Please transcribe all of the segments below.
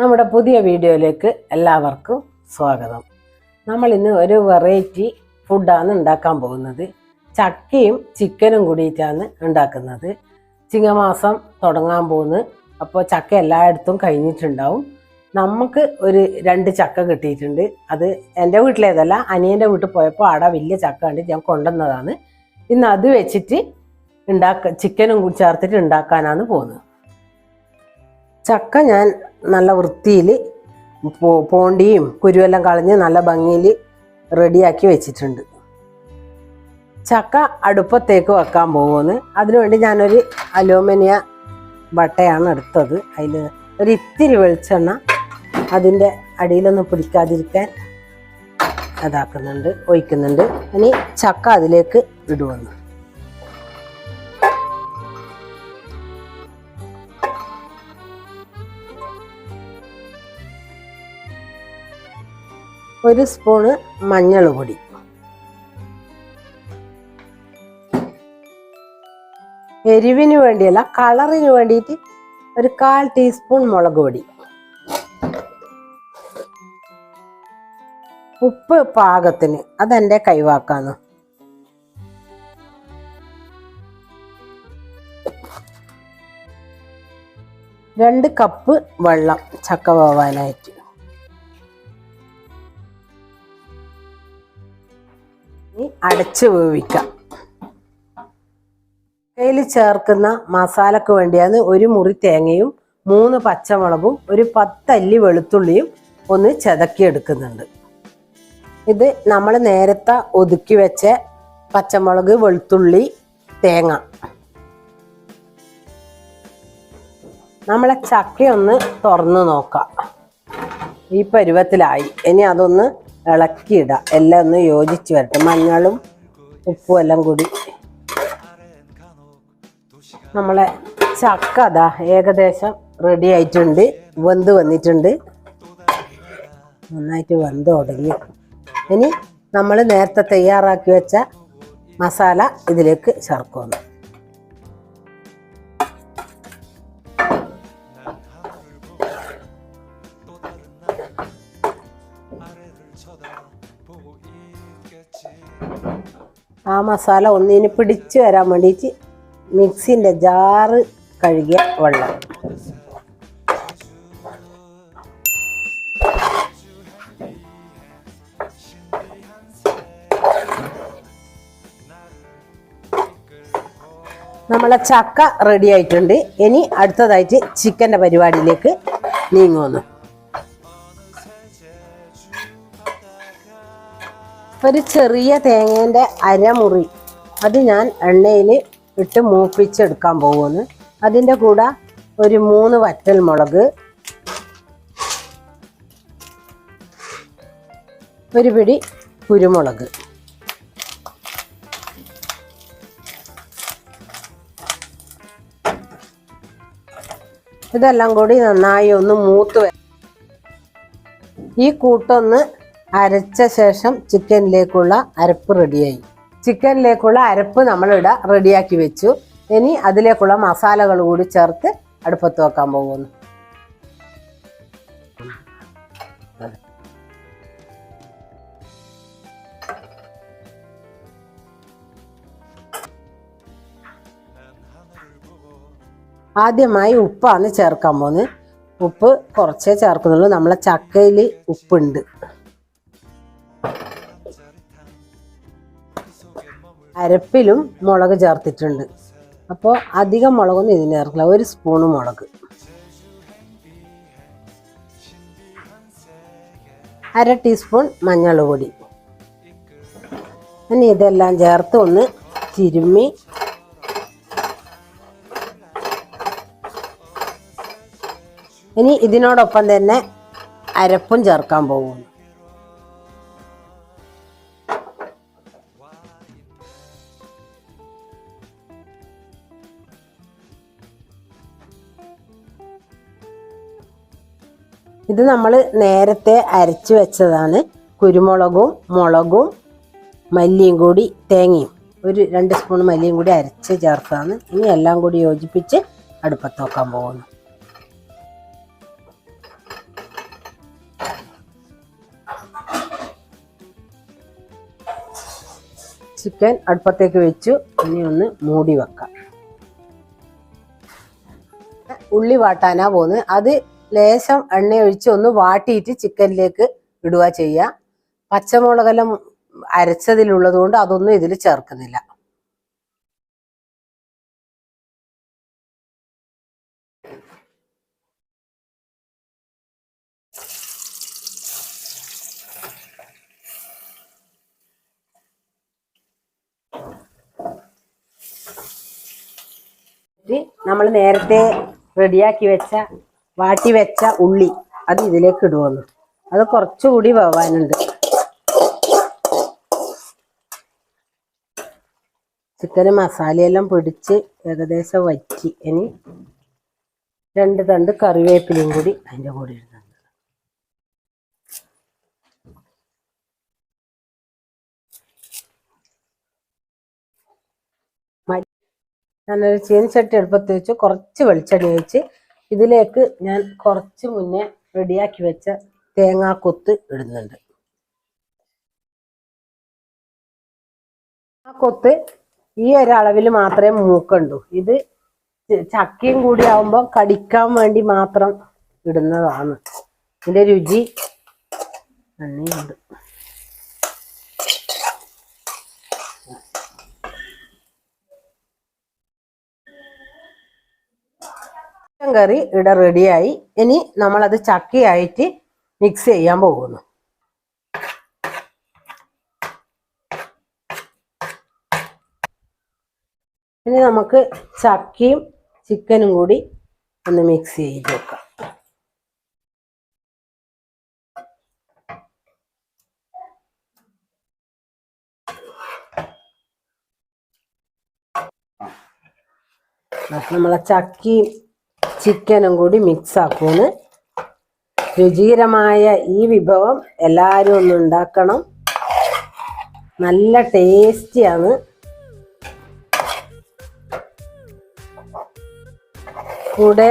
നമ്മുടെ പുതിയ വീഡിയോയിലേക്ക് എല്ലാവർക്കും സ്വാഗതം. നമ്മൾ ഇന്ന് ഒരു വെറൈറ്റി ഫുഡാണ് ഉണ്ടാക്കാൻ പോകുന്നത്. ചക്കയും ചിക്കനും കൂടിയിട്ടാണ് ഉണ്ടാക്കുന്നത്. ചിങ്ങമാസം തുടങ്ങാൻ പോകുന്നു. അപ്പോൾ ചക്ക എല്ലായിടത്തും കഴിഞ്ഞിട്ടുണ്ടാവും. നമുക്ക് ഒരു രണ്ട് ചക്ക കിട്ടിയിട്ടുണ്ട്. അത് എന്റെ വീട്ടിലേതല്ല അനിയന്റെ വീട്ടിൽ പോയപ്പോൾ അവിടെ വലിയ ചക്ക ഉണ്ട് ഞാൻ കൊണ്ടുവന്നതാണ്. ഇന്ന് അത് വെച്ചിട്ട് ഉണ്ടാക്ക ചിക്കനും ചേർത്തിട്ട് ഉണ്ടാക്കാനാണ് പോകുന്നത്. ചക്ക ഞാൻ നല്ല വൃത്തിയിൽ പോണ്ടിയും കുരുവെല്ലാം കളഞ്ഞ് നല്ല ഭംഗിയിൽ റെഡിയാക്കി വെച്ചിട്ടുണ്ട്. ചക്ക അടുപ്പത്തേക്ക് വെക്കാൻ പോകുമെന്ന് അതിനുവേണ്ടി ഞാനൊരു അലൂമിനിയ ബട്ടയാണ് എടുത്തത്. അതിൽ ഒരു ഇത്തിരി വെളിച്ചെണ്ണ അതിന്റെ അടിയിലൊന്നും പിടിക്കാതിരിക്കാൻ അതാക്കുന്നുണ്ട് ഒഴിക്കുന്നുണ്ട്. ഇനി ചക്ക അതിലേക്ക് ഇടുവന്നു ഒരു സ്പൂണ് മഞ്ഞൾ പൊടി എരിവിന് വേണ്ടിയല്ല കളറിന് വേണ്ടിയിട്ട് ഒരു കാൽ ടീസ്പൂൺ മുളക് പൊടി ഉപ്പ് പാകത്തിന് അതെന്റെ കൈവാക്കാന്ന് രണ്ട് കപ്പ് വെള്ളം ചക്ക പോവാനായിട്ട് അടച്ച് വേവിക്കാം. കയ്യിൽ ചേർക്കുന്ന മസാലക്ക് വേണ്ടിയാണ് ഒരു മുറി തേങ്ങയും മൂന്ന് പച്ചമുളകും ഒരു പത്തല്ലി വെളുത്തുള്ളിയും ഒന്ന് ചതക്കി എടുക്കുന്നുണ്ട് ഇത് നമ്മൾ നേരത്തെ ഒതുക്കി വെച്ച പച്ചമുളക് വെളുത്തുള്ളി തേങ്ങ. നമ്മളെ ചക്കയൊന്ന് തുറന്ന് നോക്കാം. ഈ പരുവത്തിലായി. ഇനി അതൊന്ന് ഇളക്കിയിടാം. എല്ലാം ഒന്ന് യോജിച്ച് വരട്ടെ. മഞ്ഞളും ഉപ്പും എല്ലാം കൂടി. നമ്മളെ ചക്ക അതാ ഏകദേശം റെഡി ആയിട്ടുണ്ട്. വെന്ത് വന്നിട്ടുണ്ട്. നന്നായിട്ട് വെന്ത് തുടങ്ങി. ഇനി നമ്മൾ നേരത്തെ തയ്യാറാക്കി വെച്ച മസാല ഇതിലേക്ക് ചേർക്കുന്നു. ആ മസാല ഒന്നിന് പിടിച്ചു വരാൻ വേണ്ടിയിട്ട് മിക്സിന്റെ ജാറ് കഴുകിയ വെള്ളം. നമ്മളെ ചക്ക റെഡി ആയിട്ടുണ്ട്. ഇനി അടുത്തതായിട്ട് ചിക്കന്റെ പരിപാടിയിലേക്ക് നീങ്ങുന്നു. ഒരു ചെറിയ തേങ്ങേന്റെ അരമുറി അത് ഞാൻ എണ്ണയിൽ ഇട്ട് മൂപ്പിച്ചെടുക്കാൻ പോകുന്നു. അതിന്റെ കൂടെ ഒരു മൂന്ന് വറ്റൽ മുളക് ഒരു പിടി കുരുമുളക്. ഇതെല്ലാം കൂടി നന്നായി ഒന്ന് മൂത്ത് ഈ കൂട്ടൊന്ന് അരച്ച ശേഷം ചിക്കനിലേക്കുള്ള അരപ്പ് റെഡിയായി. ചിക്കനിലേക്കുള്ള അരപ്പ് നമ്മളിവിടെ റെഡിയാക്കി വെച്ചു. ഇനി അതിലേക്കുള്ള മസാലകൾ കൂടി ചേർത്ത് അടുപ്പത്ത് വെക്കാൻ പോകുന്നു. ആദ്യമായി ഉപ്പാണ് ചേർക്കാൻ പോകുന്നത്. ഉപ്പ് കുറച്ചേ ചേർക്കുന്നുള്ളൂ. നമ്മളെ ചക്കയിൽ ഉപ്പുണ്ട്. അരപ്പിലും മുളക് ചേർത്തിട്ടുണ്ട്. അപ്പോൾ അധികം മുളകൊന്നും ഇതിന് ചേർക്കില്ല. ഒരു സ്പൂണ് മുളക്. അര ടീസ്പൂൺ മഞ്ഞൾ പൊടി. ഇനി ഇതെല്ലാം ചേർത്ത് ഒന്ന് തിരുമ്മി ഇനി ഇതിനോടൊപ്പം തന്നെ അരപ്പും ചേർക്കാൻ പോകുന്നു. ഇത് നമ്മൾ നേരത്തെ അരച്ച് വെച്ചതാണ്. കുരുമുളകും മുളകും മല്ലിയും കൂടി തേങ്ങയും. ഒരു രണ്ട് സ്പൂൺ മല്ലിയും കൂടി അരച്ച് ചേർത്താണ്. ഇനി എല്ലാം കൂടി യോജിപ്പിച്ച് അടുപ്പത്ത് നോക്കാൻ പോകുന്നു. ചിക്കൻ അടുപ്പത്തേക്ക് വെച്ചു. ഇനി ഒന്ന് മൂടി വെക്കാം. ഉള്ളി വാട്ടാനാ പോകുന്നത്. അത് ലേശം എണ്ണ ഒഴിച്ച് ഒന്ന് വാട്ടിയിട്ട് ചിക്കനിലേക്ക് ഇടുക ചെയ്യുക. പച്ചമുളകെല്ലാം അരച്ചതിലുള്ളത് കൊണ്ട് അതൊന്നും ഇതിൽ ചേർക്കുന്നില്ല. നമ്മൾ നേരത്തെ റെഡിയാക്കി വെച്ച വാട്ടി വെച്ച ഉള്ളി അത് ഇതിലേക്ക് ഇടുവന്നു. അത് കുറച്ചുകൂടി വേവാനുണ്ട്. ചിക്കന് മസാലയെല്ലാം പിടിച്ച് ഏകദേശം വറ്റി. ഇനി രണ്ട് തണ്ട് കറിവേപ്പിലയും കൂടി അതിന്റെ കൂടെ ഇടുന്നുണ്ട് ഞാനൊരു ചീനച്ചട്ടി അടുപ്പത്ത് വെച്ച് കുറച്ച് വെളിച്ചെണ്ണ ഒഴിച്ച് ഇതിലേക്ക് ഞാൻ കുറച്ച് മുന്നേ റെഡിയാക്കി വെച്ച തേങ്ങാക്കൊത്ത് ഇടുന്നുണ്ട്. ആ കൊത്ത് ഈ ഒരളവിൽ മാത്രമേ മൂക്കണ്ടൂ ഇത് ചക്കയും കൂടി ആവുമ്പോൾ കടിക്കാൻ വേണ്ടി മാത്രം ഇടുന്നതാണ്. ഇതിന്റെ രുചി നന്ദിയുണ്ട്. ചിക്കൻ കറി ഇവിടെ റെഡിയായി. ഇനി നമ്മളത് ചക്കയായിട്ട് മിക്സ് ചെയ്യാൻ പോകുന്നു. ഇനി നമുക്ക് ചക്കയും ചിക്കനും കൂടി ഒന്ന് മിക്സ് ചെയ്ത് വെക്കാം നമ്മളെ ചക്കയും ചിക്കനും കൂടി മിക്സ് ആക്കുമെന്ന് രുചികരമായ ഈ വിഭവം എല്ലാവരും ഒന്ന് ഉണ്ടാക്കണം. നല്ല ടേസ്റ്റിയാണ് കൂടെ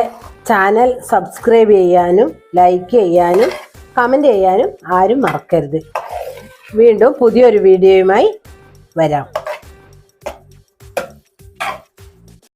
ചാനൽ സബ്സ്ക്രൈബ് ചെയ്യാനും ലൈക്ക് ചെയ്യാനും കമന്റ് ചെയ്യാനും ആരും മറക്കരുത്. വീണ്ടും പുതിയൊരു വീഡിയോയുമായി വരാം.